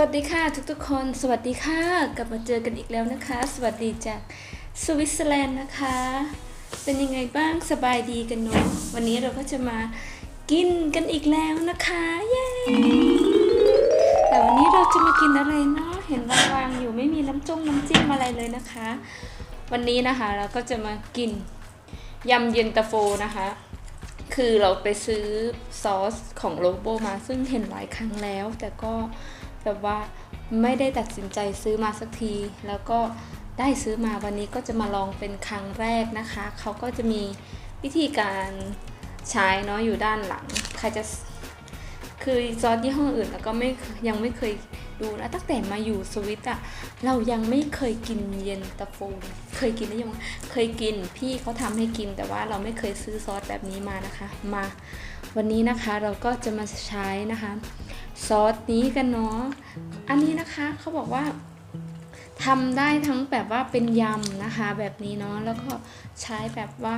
วัสดีค่ะทุกๆคนสวัสดีค่ะ กลับมาเจอกันอีกแล้วนะคะ สวัสดีจากสวิตเซอร์แลนด์นะคะ เป็นยังไงบ้างสบายดีกันเนาะวันนี้เราก็จะมากินกันอีกแล้วนะคะเย้แต่วันนี้เราจะมากินอะไรเนาะเห็นวางๆอยู่ไม่มีน้ำจงน้ำจิ้มอะไรเลยนะคะ วันนี้นะคะเราก็จะมากินยำเย็นตาโฟนะคะ คือเราไปซื้อซอสของโลโบมาซึ่งเห็นหลายครั้งแล้ว แต่ก็ แบบว่าไม่ได้ตัดสินใจซื้อมาสักที แล้วก็ได้ซื้อมาวันนี้ก็จะมาลองเป็นครั้งแรกนะคะ เขาก็จะมีวิธีการใช้เนาะอยู่ด้านหลัง ใครจะ คือซอสยี่ห้ออื่นแล้วก็ไม่ยังไม่เคยดูนะตั้งแต่มาอยู่สวิตอะเรายังไม่เคยกินเย็นตาโฟเคยกินหรือยังเคยกินพี่เขาทำให้กินแต่ว่าเราไม่เคยซื้อซอสแบบนี้มานะคะ มาวันนี้นะคะเราก็จะมาใช้นะคะ ซอสนี้กันเนาะอันนี้นะคะเขาบอกว่าทำได้ทั้งแบบว่าเป็นยำนะคะ แบบนี้เนาะแล้วก็ใช้แบบว่า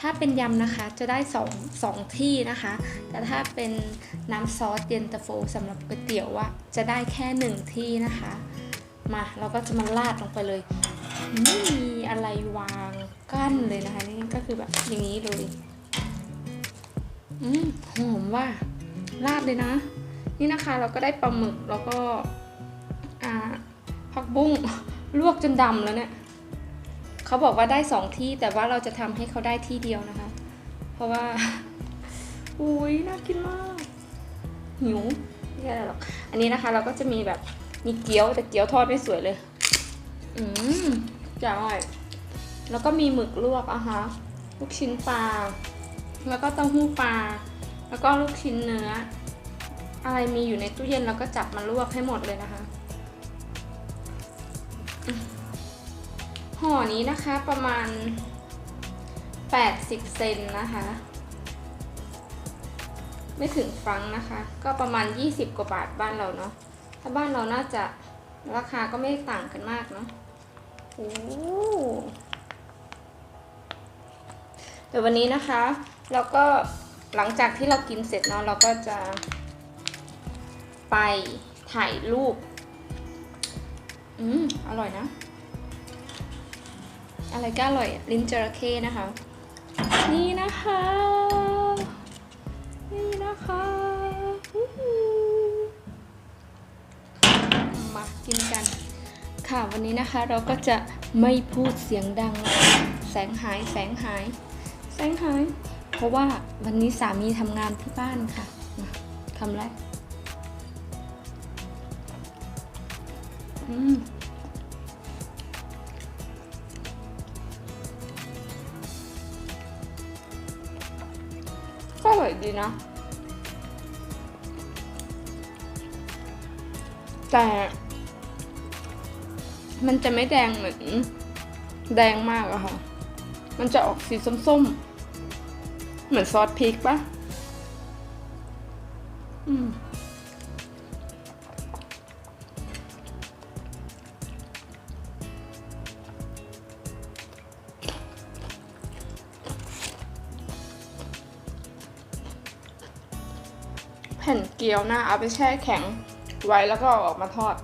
ถ้าเป็นยำนะคะจะได้สองสองที่นะคะ แต่ถ้าเป็นน้ำซอสเย็นตาโฟสำหรับก๋วยเตี๋ยวอะจะได้แค่หนึ่งที่นะคะ มาเราก็จะมาราดลงไปเลย ไม่มีอะไรวางกั้นเลยนะคะ นี่ก็คือแบบอย่างนี้เลยอืมหอมว่าราดเลยนะ นี่นะคะเราก็ได้ปลาหมึกแล้วก็อ่าผักบุ้งลวกจนดำแล้วเนี่ย เขาบอกว่าได้สองที่แต่ว่าเราจะทำให้เขาได้ที่เดียวนะคะ เพราะว่า อุ้ยน่ากินมาก หิวไม่ใช่หรอก อันนี้นะคะ เราก็จะมีแบบมีเกี๊ยวแต่เกี๊ยวทอดไม่สวยเลย อืมจะอร่อย แล้วก็มีหมึกลวกอะคะลูกชิ้นปลา แล้วก็เต้าหู้ปลา แล้วก็ลูกชิ้นเนื้อ อะไรมีอยู่ในตู้เย็นเราก็จับมาลวกให้หมดเลยนะคะ ห่อนี้นะคะประมาณ 80 เซนนะคะ ไม่ถึงฟังนะคะ ก็ประมาณ 20 กว่าบาทบ้านเราเนาะถ้าบ้านเราน่าจะราคาก็ไม่ต่างกันมากเนาะโอ้แต่วันนี้นะคะเราก็หลังจากที่เรากินเสร็จเนาะเราก็จะ ไปถ่ายรูป อืม อร่อยนะ อะไรก็อร่อยลิ้นจระเข้นะคะ นี่นะคะ นี่นะคะมากินกัน ค่ะวันนี้นะคะเราก็จะไม่พูดเสียงดังนะแสงหายแสงหาย แสงหาย เพราะว่าวันนี้สามีทำงานที่บ้านค่ะมาคำแรกอืม ก็อร่อยดีนะ แต่ มันจะไม่แดงเหมือน แดงมากอะค่ะ มันจะออกสีส้มๆ เหมือนซอสพริกปะอืม ผ่นเกี๊ยวนะเอาไปแช่แข็งไว้แล้วก็เอาออกมาทอด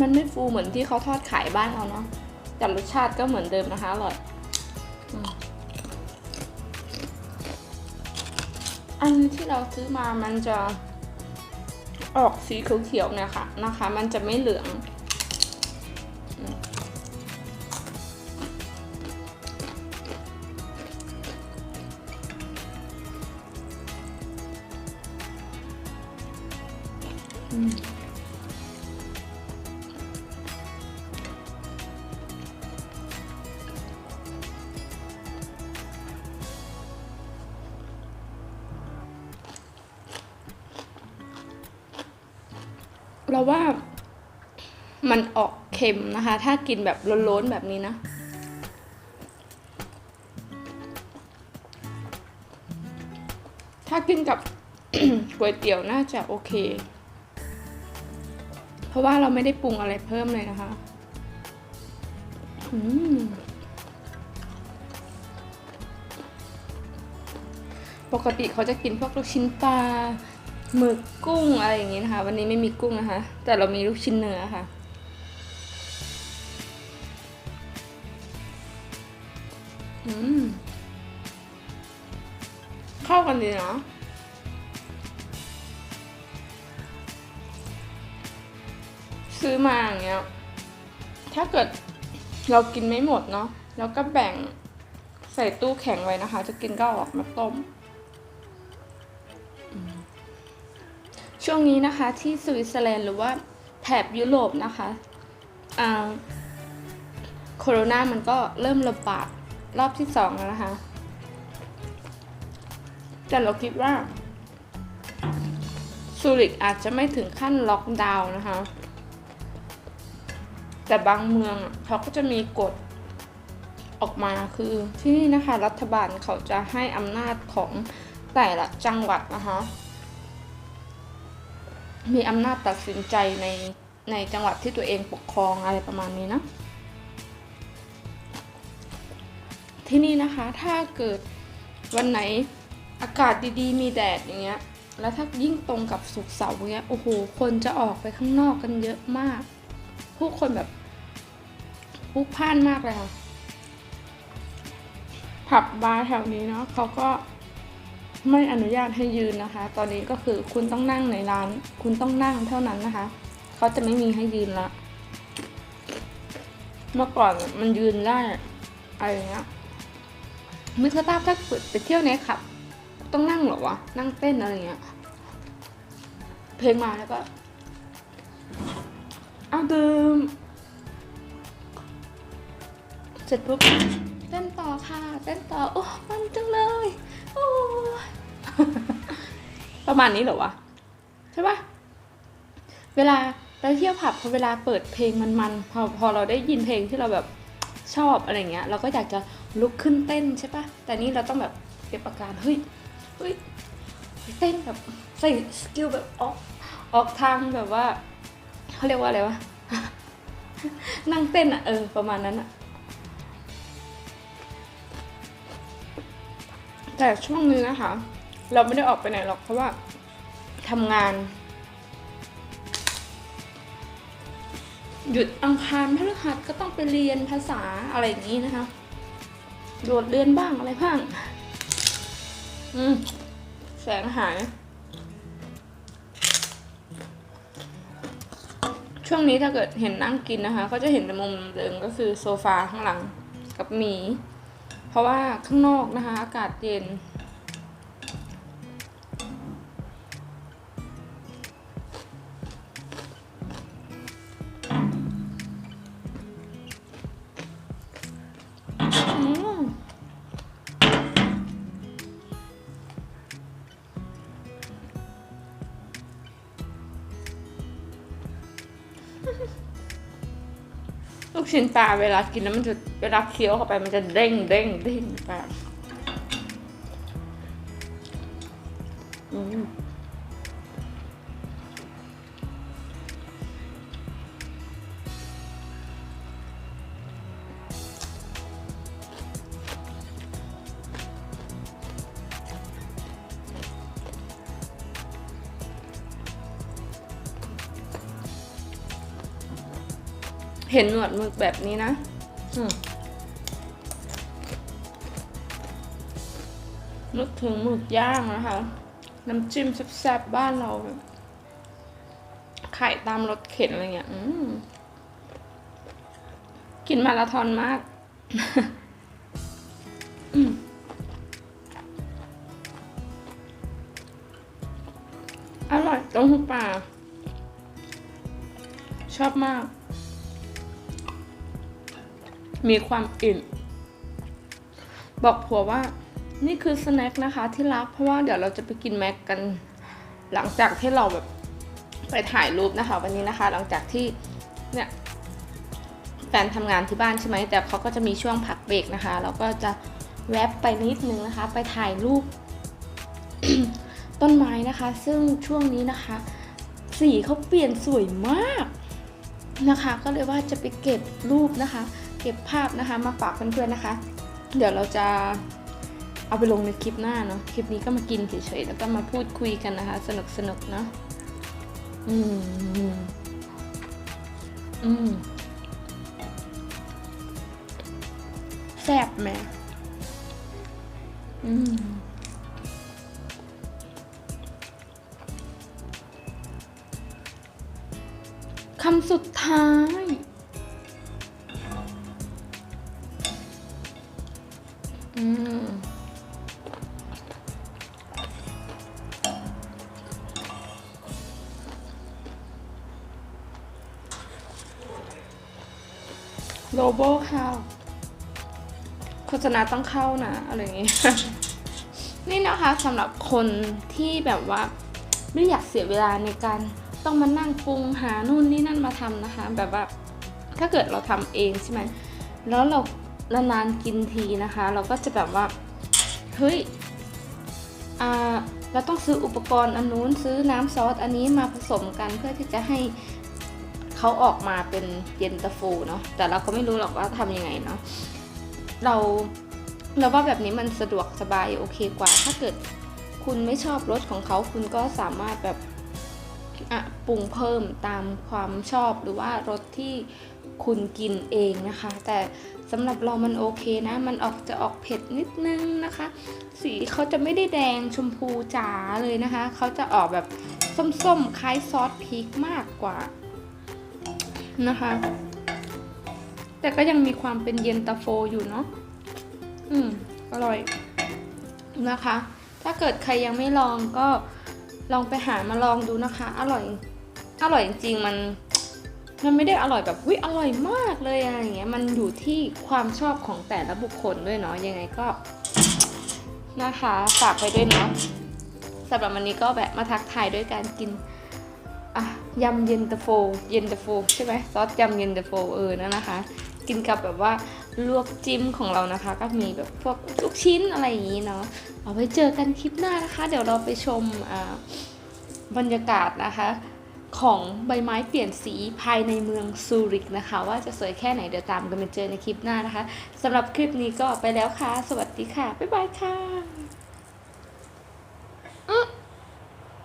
มันไม่ฟูเหมือนที่เขาทอดขายบ้านเราเนาะแต่รสชาติก็เหมือนเดิมนะคะอร่อยอันที่เราซื้อมามันจะออกสีเขียวๆเนี่ยค่ะนะคะ มันจะไม่เหลือง เราว่ามันออกเค็มนะคะ ถ้ากินแบบล้นๆแบบนี้นะ ถ้ากินกับก๋วยเตี๋ยวน่าจะโอเค ราะว่าเราไม่ได้ปรุงอะไรเพิ่มเลยนะคะปกติเขาจะกินพวกลูกชิ้นปลาหมึกกุ้งอะไรอย่างงี้นะคะ วันนี้ไม่มีกุ้งนะคะ แต่เรามีลูกชิ้นเนื้อค่ะเข้ากันดีเนาะ ซื้อมาอย่างเงี้ย ถ้าเกิดเรากินไม่หมดเนาะ แล้วก็แบ่งใส่ตู้แข็งไว้นะคะ จะกินก็ออกมาต้ม ช่วงนี้นะคะที่สวิตเซอร์แลนด์หรือว่าแถบยุโรปนะคะโคโรนามันก็เริ่มระบาดรอบที่สองแล้วนะคะ แต่เราคิดว่าซูริกอาจจะไม่ถึงขั้นล็อกดาวน์นะคะ แต่บางเมืองอะเขาก็จะมีกฎออกมาคือที่นี่นะคะรัฐบาลเขาจะให้อำนาจของแต่ละจังหวัดนะคะมีอำนาจตัดสินใจในในจังหวัดที่ตัวเองปกครองอะไรประมาณนี้นะ ที่นี่นะคะถ้าเกิดวันไหนอากาศดีๆ มีแดดอย่างเงี้ย แล้วถ้ายิ่งตรงกับสุกเสาร์เงี้ย โอ้โห คนจะออกไปข้างนอกกันเยอะมาก ผู้คนแบบ ลุกพล่านมากเลยค่ะ ผับบาร์แถวนี้เนาะเขาก็ไม่อนุญาตให้ยืนนะคะ ตอนนี้ก็คือคุณต้องนั่งในร้าน คุณต้องนั่งเท่านั้นนะคะ เขาจะไม่มีให้ยืนละ เมื่อก่อนมันยืนได้อะไรเงี้ยไม่เคยทราบถ้าไปเที่ยวเนี้ยขับ ต้องนั่งเหรอวะ นั่งเต้นอะไรเงี้ย เพลงมาแล้วก็ เอาดื่ม เสร็จปุ๊บเต้นต่อค่ะเต้นต่อ โอ้มันจังเลย โอ้ประมาณนี้เหรอวะ ใช่ปะเวลาไปเที่ยวผับพอเวลาเปิดเพลงมันๆพอพอเราได้ยินเพลงที่เราแบบชอบอะไรเงี้ย เราก็อยากจะลุกขึ้นเต้นใช่ปะแต่นี่เราต้องแบบเก็บอาการเฮ้ยเฮ้ยเต้นแบบใส่สกิลแบบออกออกทางแบบว่าเขาเรียกว่าอะไรวะนั่งเต้นอะเออประมาณนั้นอะ แต่ช่วงนี้นะคะ เราไม่ได้ออกไปไหนหรอกเพราะว่าทำงาน หยุดอังคารพฤหัสก็ต้องไปเรียนภาษาอะไรอย่างนี้นะคะโดดเรียนบ้างอะไรบ้าง อืมแสงหาย ช่วงนี้ถ้าเกิดเห็นนั่งกินนะคะ ก็จะเห็นแต่มุมเดิมก็คือโซฟาข้างหลังกับหมี ราะว่าข้างนอกนะคะ อากาศเย็น ลูกชิ้นปลาเวลากินแล้วมันจะเวลาเคี้ยวเข้าไปมันจะเด้งเด้งเด้งปาก เห็นหนวดหมึกแบบนี้นะอืมนึกถึงหมึกย่างนะคะ น้ำจิ้มแซ่บๆบ้านเราแบบไข่ตามรถเข็นอะไรเงี้ยอืมกินมาราธอนมากอืมอร่อยต้มหูปลาชอบมาก มีความอิ่มบอกผัวว่า นี่คือสแน็คนะคะ ที่รักเพราะว่าเดี๋ยวเราจะไปกินแม็กกัน หลังจากที่เราแบบไปถ่ายรูปนะคะ วันนี้นะคะ หลังจากที่เนี่ยแฟนทำงานที่บ้านใช่ไหมแต่เขาก็จะมีช่วงพักเบรกนะคะ เราก็จะแวบไปนิดนึงนะคะ ไปถ่ายรูปต้นไม้นะคะ ซึ่งช่วงนี้นะคะ สีเขาเปลี่ยนสวยมากนะคะ ก็เลยว่าจะไปเก็บรูปนะคะ ก็บภาพนะคะมาฝากเพื่อนๆนะคะ เดี๋ยวเราจะเอาไปลงในคลิปหน้าเนาะคลิปนี้ก็มากินเฉยๆแล้วก็มาพูดคุยกันนะคะ สนุกสนุกๆเนาะอืมอืมอืมแซ่บไหมอืมคำสุดท้าย โลโบเข้าโฆษณาต้องเข้านะ อะไรอย่างงี้ นี่นะคะสำหรับคนที่แบบว่า ไม่อยากเสียเวลาในการต้องมานั่งปรุงหานู่นนี่นั่นมาทำนะคะ แบบว่าถ้าเกิดเราทำเองใช่ไหมแล้วเรานานๆกินทีนะคะ เราก็จะแบบว่าเฮ้ยอ่าเราต้องซื้ออุปกรณ์อันนู้นซื้อน้ำซอสอันนี้มาผสมกันเพื่อที่จะให้ เขาออกมาเป็นเย็นตาโฟเนาะแต่เราก็ไม่รู้หรอกว่าทำยังไงเนาะเราเราว่าแบบนี้มันสะดวกสบายโอเคกว่า ถ้าเกิดคุณไม่ชอบรสของเขาคุณก็สามารถแบบอะปรุงเพิ่มตามความชอบหรือว่ารสที่คุณกินเองนะคะ แต่สำหรับเรามันโอเคนะ มันออกจะออกเผ็ดนิดนึงนะคะ สีเขาจะไม่ได้แดงชมพูจ๋าเลยนะคะ เขาจะออกแบบส้มๆ คล้ายซอสพริกมากกว่า นะคะ แต่ก็ยังมีความเป็นเย็นตาโฟอยู่เนาะอืมอร่อยนะคะ ถ้าเกิดใครยังไม่ลองก็ลองไปหามาลองดูนะคะ อร่อย อร่อยจริงๆมัน มันไม่ได้อร่อยแบบวิอร่อยมากเลยอะไรอย่างเงี้ย มันอยู่ที่ความชอบของแต่ละบุคคลด้วยเนาะ ยังไงก็นะคะ ฝากไปด้วยเนาะสำหรับวันนี้ก็แบบมาทักทายด้วยการกิน อะ ยำเย็นตาโฟเย็นตาโฟใช่ไหมซอสยำเย็นตาโฟเออนั่นนะคะ กินกับแบบว่าลวกจิ้มของเรานะคะ ก็มีแบบพวกลูกชิ้นอะไรอย่างนี้เนาะเอาไว้เจอกันคลิปหน้านะคะ เดี๋ยวเราไปชมบรรยากาศนะคะ ของใบไม้เปลี่ยนสีภายในเมืองซูริกนะคะ ว่าจะสวยแค่ไหนเดี๋ยวตามกันไปเจอในคลิปหน้านะคะสำหรับคลิปนี้ก็ไปแล้วค่ะ สวัสดีค่ะ บ๊ายบายค่ะ